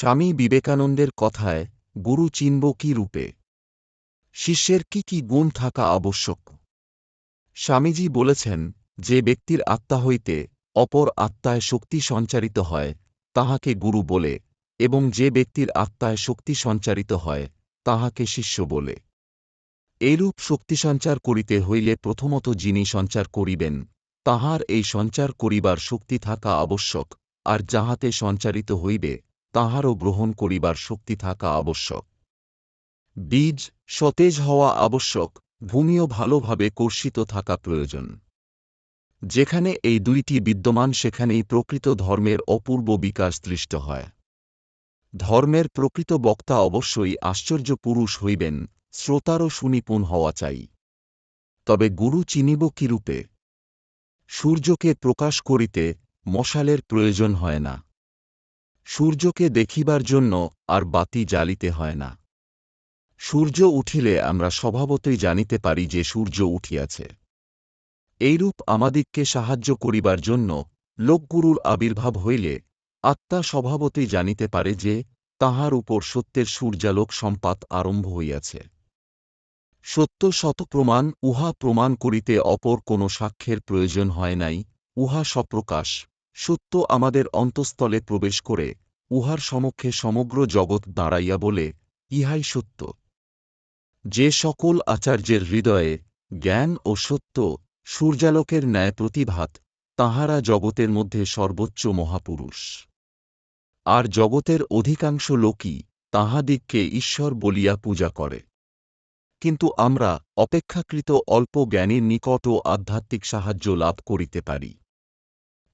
স্বামী বিবেকানন্দের কথায়, গুরু চিনব কি রূপে? শিষ্যের কি কি গুণ থাকা আবশ্যক? স্বামীজি বলেছেন, যে ব্যক্তির আত্মা হইতে অপর আত্মায় শক্তি সঞ্চারিত হয়, তাহাকে গুরু বলে, এবং যে ব্যক্তির আত্মায় শক্তি সঞ্চারিত হয়, তাহাকে শিষ্য বলে। এইরূপ শক্তি সঞ্চার করিতে হইলে প্রথমত যিনি সঞ্চার করিবেন, তাহার এই সঞ্চার করিবার শক্তি থাকা আবশ্যক, আর যাহাতে সঞ্চারিত হইবে তাহারও গ্রহণ করিবার শক্তি থাকা আবশ্যক। বীজ সতেজ হওয়া আবশ্যক, ভূমিও ভালোভাবে কর্ষিত থাকা প্রয়োজন। যেখানে এই দুইটি বিদ্যমান, সেখানেই প্রকৃত ধর্মের অপূর্ব বিকাশ দৃষ্ট হয়। ধর্মের প্রকৃত বক্তা অবশ্যই আশ্চর্য পুরুষ হইবেন, শ্রোতারও সুনিপুণ হওয়া চাই। তবে গুরু চিনিব কিরূপে? সূর্যকে প্রকাশ করিতে মশালের প্রয়োজন হয় না। সূর্যকে দেখিবার জন্য আর বাতি জ্বালিতে হয় না। সূর্য উঠিলে আমরা স্বভাবতই জানিতে পারি যে সূর্য উঠিয়াছে। এইরূপ আমাদিগকে সাহায্য করিবার জন্য লোকগুরুর আবির্ভাব হইলে আত্মা স্বভাবতই জানিতে পারে যে তাহার উপর সত্যের সূর্যালোক সম্পাত আরম্ভ হইয়াছে। সত্য শত প্রমাণ, উহা প্রমাণ করিতে অপর কোনো সাক্ষ্যের প্রয়োজন হয় নাই, উহা সপ্রকাশ সত্য আমাদের অন্তঃস্থলে প্রবেশ করে, উহার সমক্ষে সমগ্র জগৎ দাঁড়াইয়া বলে, ইহাই সত্য। যে সকল আচার্যের হৃদয়ে জ্ঞান ও সত্য সূর্যালোকের ন্যায় প্রতিভাত, তাহারা জগতের মধ্যে সর্বোচ্চ মহাপুরুষ। আর জগতের অধিকাংশ লোকই তাহাদিগকে ঈশ্বর বলিয়া পূজা করে। কিন্তু আমরা অপেক্ষাকৃত অল্প জ্ঞানীর নিকটও আধ্যাত্মিক সাহায্য লাভ করিতে পারি।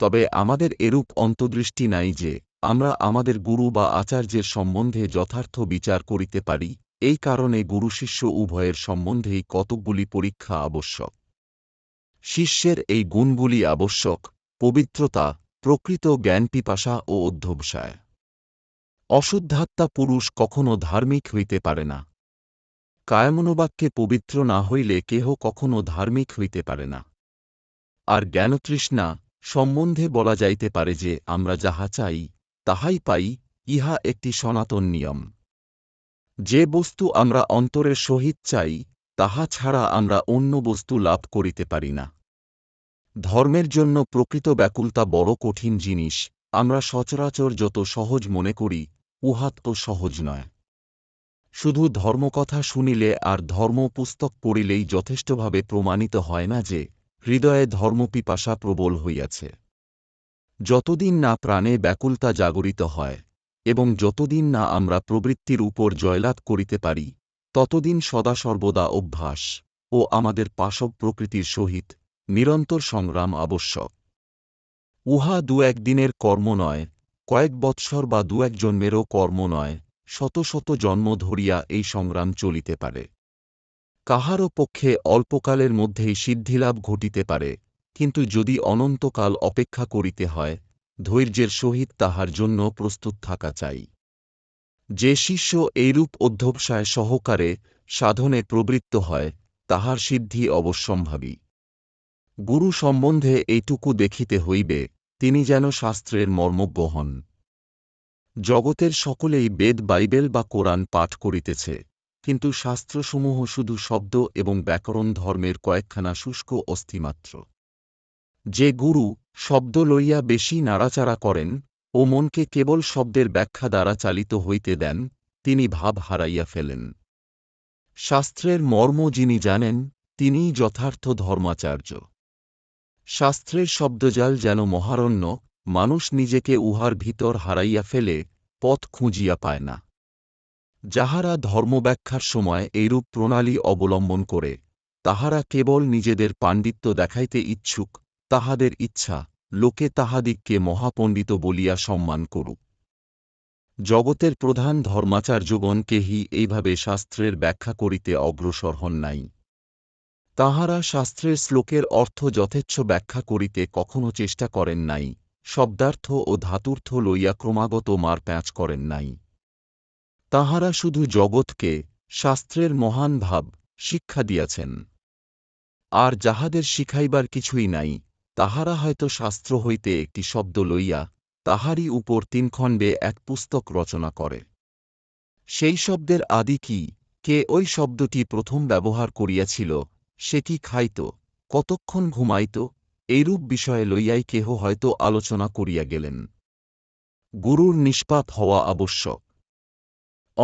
তবে আমাদের এরূপ অন্তদৃষ্টি নাই যে আমরা আমাদের গুরু বা আচার্যের সম্বন্ধে যথার্থ বিচার করিতে পারি। এই কারণে গুরু শিষ্য উভয়ের সম্বন্ধেই কতকগুলি পরীক্ষা আবশ্যক। শিষ্যের এই গুণগুলি আবশ্যক, পবিত্রতা, প্রকৃত জ্ঞানপিপাসা ও অধ্যবসায়। অশুদ্ধাত্মা পুরুষ কখনো ধার্মিক হইতে পারে না। কায়মনোবাক্যে পবিত্র না হইলে কেহ কখনো ধার্মিক হইতে পারে না। আর জ্ঞানতৃষ্ণা সম্বন্ধে বলা যাইতে পারে যে, আমরা যাহা চাই, তাহাই পাই, ইহা একটি সনাতন নিয়ম। যে বস্তু আমরা অন্তরের সহিত চাই, তাহা ছাড়া আমরা অন্য বস্তু লাভ করিতে পারি না। ধর্মের জন্য প্রকৃত ব্যাকুলতা বড় কঠিন জিনিস, আমরা সচরাচর যত সহজ মনে করি, উহাত তো সহজ নয়। শুধু ধর্মকথা শুনিলে আর ধর্ম পুস্তক পড়িলেই যথেষ্টভাবে প্রমাণিত হয় না যে হৃদয়ে ধর্মপিপাসা প্রবল হইয়াছে। যতদিন না প্রাণে ব্যাকুলতা জাগরিত হয়, এবং যতদিন না আমরা প্রবৃত্তির উপর জয়লাভ করিতে পারি, ততদিন সদা সর্বদা অভ্যাস ও আমাদের পাশব প্রকৃতির সহিত নিরন্তর সংগ্রাম আবশ্যক। উহা দু একদিনের কর্ম নয়, কয়েক বৎসর বা দু এক জন্মেরও কর্ম নয়, শত শত জন্ম ধরিয়া এই সংগ্রাম চলিতে পারে। কাহারও পক্ষে অল্পকালের মধ্যেই সিদ্ধিলাভ ঘটিতে পারে, কিন্তু যদি অনন্তকাল অপেক্ষা করিতে হয়, ধৈর্যের সহিত তাহার জন্য প্রস্তুত থাকা চাই। যে শিষ্য এইরূপ অধ্যবসায় সহকারে সাধনে প্রবৃত্ত হয়, তাহার সিদ্ধি অবশ্যম্ভাবী। গুরু সম্বন্ধে এইটুকু দেখিতে হইবে, তিনি যেন শাস্ত্রের মর্মজ্ঞ হন। জগতের সকলেই বেদ বাইবেল বা কোরআন পাঠ করিতেছে। কিন্তু শাস্ত্রসমূহ শুধু শব্দ এবং ব্যাকরণ ধর্মের কয়েকখানা শুষ্ক অস্থিমাত্র। যে গুরু শব্দ লইয়া বেশি নাড়াচাড়া করেন ও মনকে কেবল শব্দের ব্যাখ্যা দ্বারা চালিত হইতে দেন, তিনি ভাব হারাইয়া ফেলেন। শাস্ত্রের মর্ম যিনি জানেন, তিনিই যথার্থ ধর্মাচার্য। শাস্ত্রের শব্দজাল যেন মহারণ্য, মানুষ নিজেকে উহার ভিতর হারাইয়া ফেলে, পথ খুঁজিয়া পায় না। যাহারা ধর্মব্যাখ্যার সময় এইরূপ প্রণালী অবলম্বন করে, তাহারা কেবল নিজেদের পাণ্ডিত্য দেখাইতে ইচ্ছুক, তাহাদের ইচ্ছা, লোকে তাহাদিগকে মহাপণ্ডিত বলিয়া সম্মান করুক। জগতের প্রধান ধর্মাচার্যগণ কেহি এইভাবে শাস্ত্রের ব্যাখ্যা করিতে অগ্রসর হন নাই। তাহারা শাস্ত্রের শ্লোকের অর্থ যথেচ্ছ ব্যাখ্যা করিতে কখনো চেষ্টা করেন নাই, শব্দার্থ ও ধাতুর্থ লইয়া ক্রমাগত মার প্যাঁচ করেন নাই। তাহারা শুধু জগৎকে শাস্ত্রের মহান ভাব, শিক্ষা দিয়াছেন। আর যাহাদের শিখাইবার কিছুই নাই, তাহারা হয়তো শাস্ত্র হইতে একটি শব্দ লইয়া তাহারই উপর তিন খণ্ডে এক পুস্তক রচনা করে। সেই শব্দের আদি কি, কে ওই শব্দটি প্রথম ব্যবহার করিয়াছিল, সে কি খাইত, কতক্ষণ ঘুমাইত, এইরূপ বিষয়ে লইয়াই কেহ হয়তো আলোচনা করিয়া গেলেন। গুরুর নিষ্পাপ হওয়া আবশ্যক।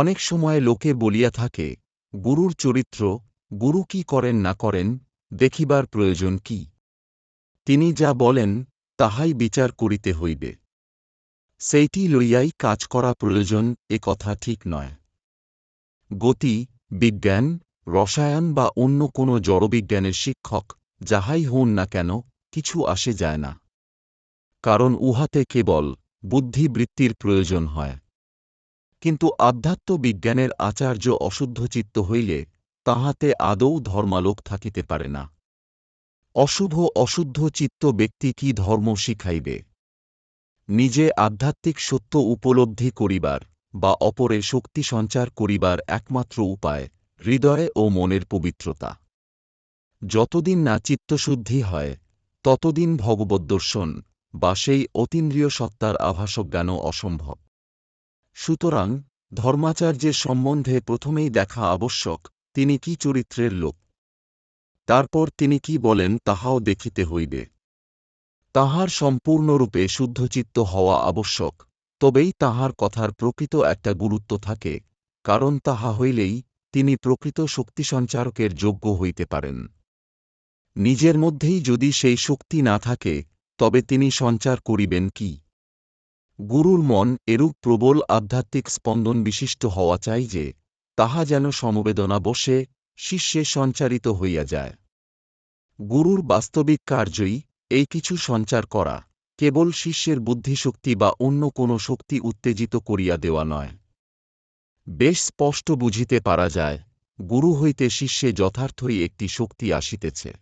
অনেক সময় লোকে বলিয়া থাকে, গুরুর চরিত্র, গুরু কি করেন না করেন, দেখিবার প্রয়োজন কি? তিনি যা বলেন, তাহাই বিচার করিতে হইবে। সেইটি লইয়াই কাজ করা প্রয়োজন, এ কথা ঠিক নয়। গতি, বিজ্ঞান, রসায়ন বা অন্য কোনো জড়বিজ্ঞানের শিক্ষক, যাহাই হন না কেন, কিছু আসে যায় না। কারণ উহাতে কেবল বুদ্ধিবৃত্তির প্রয়োজন হয়। কিন্তু আধ্যাত্ম বিজ্ঞানের আচার্য অশুদ্ধচিত্ত হইলে তাহাতে আদৌ ধর্মালোক থাকিতে পারে না। অশুভ অশুদ্ধ চিত্ত ব্যক্তি কি ধর্ম শিখাইবে? নিজে আধ্যাত্মিক সত্য উপলব্ধি করিবার বা অপরে শক্তি সঞ্চার করিবার একমাত্র উপায় হৃদয়ে ও মনের পবিত্রতা। যতদিন না চিত্তশুদ্ধি হয়, ততদিন ভগবদ্দর্শন বা সেই অতীন্দ্রিয় সত্তার আভাসজ্ঞানও অসম্ভব। সুতরাং, ধর্মাচার্যের সম্বন্ধে প্রথমেই দেখা আবশ্যক, তিনি কি চরিত্রের লোক। তারপর তিনি কি বলেন তাহাও দেখিতে হইবে। তাহার সম্পূর্ণরূপে শুদ্ধচিত্ত হওয়া আবশ্যক, তবেই তাহার কথার প্রকৃত একটা গুরুত্ব থাকে, কারণ তাহা হইলেই তিনি প্রকৃত শক্তিসঞ্চারকের যোগ্য হইতে পারেন। নিজের মধ্যেই যদি সেই শক্তি না থাকে, তবে তিনি সঞ্চার করিবেন কি? গুরুর মন এরূপ প্রবল আধ্যাত্মিক স্পন্দন বিশিষ্ট হওয়া চাই যে, তাহা যেন সমবেদনা বসে, শিষ্যে সঞ্চারিত হইয়া যায়। গুরুর বাস্তবিক কার্যই এই কিছু সঞ্চার করা, কেবল শিষ্যের বুদ্ধিশক্তি বা অন্য কোনো শক্তি উত্তেজিত করিয়া দেওয়া নয়। বেশ স্পষ্ট বুঝিতে পারা যায়, গুরু হইতে শিষ্যে যথার্থই একটি শক্তি আসিতেছে।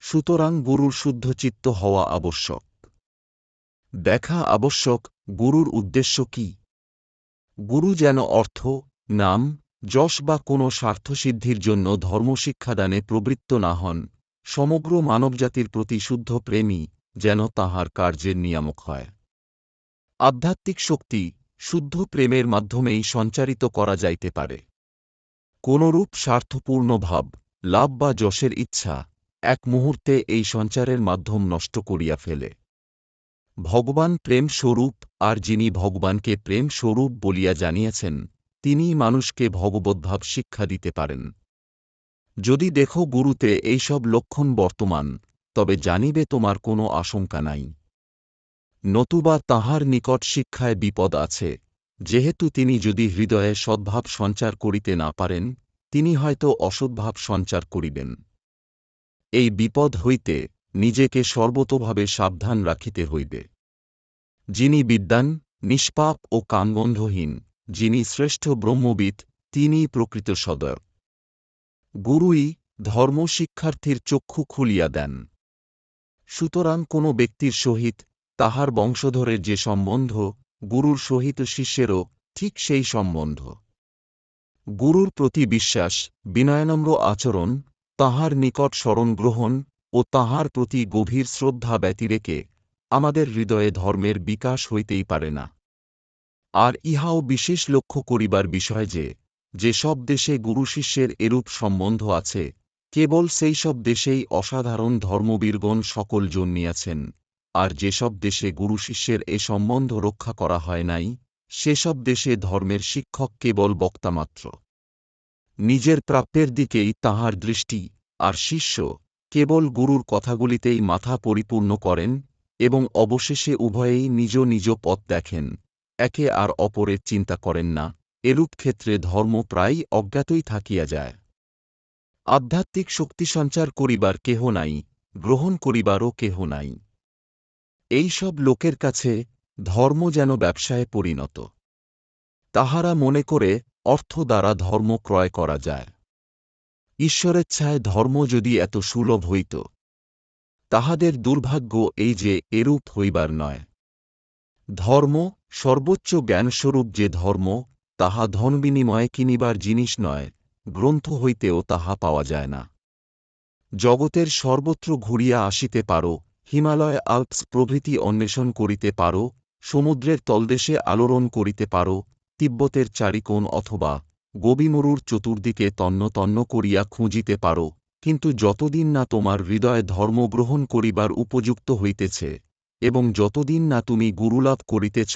সুতরাং গুরুর শুদ্ধচিত্ত হওয়া আবশ্যক। দেখা আবশ্যক গুরুর উদ্দেশ্য কি? গুরু যেন অর্থ, নাম, যশ বা কোনো স্বার্থসিদ্ধির জন্য ধর্মশিক্ষাদানে প্রবৃত্ত না হন, সমগ্র মানবজাতির প্রতি শুদ্ধ প্রেমী যেন তাহার কার্যের নিয়ামক হয়। আধ্যাত্মিক শক্তি শুদ্ধ প্রেমের মাধ্যমেই সঞ্চারিত করা যাইতে পারে। কোনরূপ স্বার্থপূর্ণ ভাব, লাভ বা যশের ইচ্ছা এক মুহূর্তে এই সঞ্চারের মাধ্যম নষ্ট করিয়া ফেলে। ভগবান প্রেম স্বরূপ আর যিনি ভগবানকে প্রেম স্বরূপ বলিয়া জানিয়েছেন, তিনিই মানুষকে ভগবদ্ভাব শিক্ষা দিতে পারেন। যদি দেখো গুরুতে এইসব লক্ষণ বর্তমান, তবে জানিবে তোমার কোনো আশঙ্কা নাই। নতুবা তাহার নিকট শিক্ষায় বিপদ আছে, যেহেতু তিনি যদি হৃদয়ে সদ্ভাব সঞ্চার করিতে না পারেন, তিনি হয়তো অসদ্ভাব সঞ্চার করিবেন। এই বিপদ হইতে নিজেকে সর্বতোভাবে সাবধান রাখিতে হইবে। যিনি বিদ্যান নিষ্পাপ ও কামগন্ধহীন, যিনি শ্রেষ্ঠ ব্রহ্মবিদ তিনিই প্রকৃত সদয়। গুরুই ধর্ম শিক্ষার্থীর চক্ষু খুলিয়া দেন। সুতরাং কোনো ব্যক্তির সহিত তাহার বংশধরের যে সম্বন্ধ, গুরুর সহিত শিষ্যেরও ঠিক সেই সম্বন্ধ। গুরুর প্রতি বিশ্বাস, বিনয়নম্র আচরণ, তাহার নিকট স্মরণ গ্রহণ ও তাহার প্রতি গভীর শ্রদ্ধা ব্যতিরেকে আমাদের হৃদয়ে ধর্মের বিকাশ হইতেই পারে না। আর ইহাও বিশেষ লক্ষ্য করিবার বিষয় যে যেসব দেশে গুরু শিষ্যের এরূপ সম্বন্ধ আছে, কেবল সেই সব দেশেই অসাধারণ ধর্মবীরগণ সকল জন্মিয়াছেন, আর যেসব দেশে গুরু শিষ্যের এ সম্বন্ধ রক্ষা করা হয় নাই সেসব দেশে ধর্মের শিক্ষক কেবল বক্তামাত্র। নিজের প্রাপ্যের দিকেই তাহার দৃষ্টি, আর শিষ্য কেবল গুরুর কথাগুলিতেই মাথা পরিপূর্ণ করেন এবং অবশেষে উভয়েই নিজ নিজ পথ দেখেন, একে আর অপরের চিন্তা করেন না, এরূপ ক্ষেত্রে ধর্ম প্রায়ই অজ্ঞাতই থাকিয়া যায়। আধ্যাত্মিক শক্তি সঞ্চার করিবার কেহ নাই, গ্রহণ করিবারও কেহ নাই। এই সব লোকের কাছে ধর্ম যেন ব্যবসায় পরিণত। তাহারা মনে করে অর্থ দ্বারা ধর্ম ক্রয় করা যায়। ঈশ্বরেচ্ছায় ধর্ম যদি এত সুলভ হইত, তাহাদের দুর্ভাগ্য এই যে এরূপ হইবার নয়। ধর্ম সর্বোচ্চ জ্ঞানস্বরূপ যে ধর্ম, তাহা ধন বিনিময়ে কিনিবার জিনিস নয়, গ্রন্থ হইতেও তাহা পাওয়া যায় না। জগতের সর্বত্র ঘুরিয়া আসিতে পারো, হিমালয় আল্পস প্রভৃতি অন্বেষণ করিতে পারো, সমুদ্রের তলদেশে আলোড়ন করিতে পারো, তিব্বতের চারিকোণ অথবা গবিমরুর চতুর্দিকে তন্ন তন্ন করিয়া খুঁজিতে পারো, কিন্তু যতদিন না তোমার হৃদয় ধর্ম গ্রহণ করিবার উপযুক্ত হইতেছে, এবং যতদিন না তুমি গুরুলাভ করিতেছ,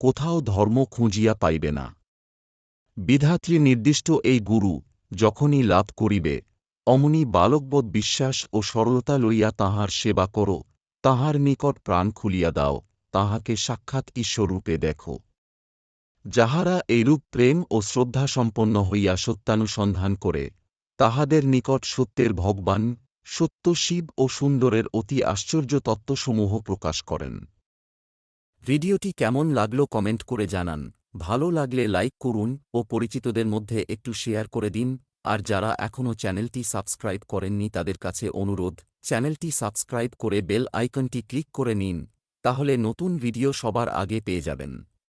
কোথাও ধর্ম খুঁজিয়া পাইবে না। বিধাত্রী নির্দিষ্ট এই গুরু যখনই লাভ করিবে, অমনি বালকবৎ বিশ্বাস ও সরলতা লইয়া তাহার সেবা করো, তাহার নিকট প্রাণ খুলিয়া দাও, তাহাকে সাক্ষাৎ ঈশ্বররূপে দেখো। যাহারা এইরূপ প্রেম ও শ্রদ্ধা সম্পন্ন হইয়া সত্যানুসন্ধান করে, তাহাদের নিকট সত্যের ভগবান, সত্য শিব ও সুন্দরের অতি আশ্চর্য তত্ত্বসমূহ প্রকাশ করেন। ভিডিওটি কেমন লাগল কমেন্ট করে জানান। ভালো লাগলে লাইক করুন ও পরিচিতদের মধ্যে একটু শেয়ার করে দিন। আর যারা এখনও চ্যানেলটি সাবস্ক্রাইব করেননি তাদের কাছে অনুরোধ, চ্যানেলটি সাবস্ক্রাইব করে বেল আইকনটি ক্লিক করে নিন, তাহলে নতুন ভিডিও সবার আগে পেয়ে যাবেন।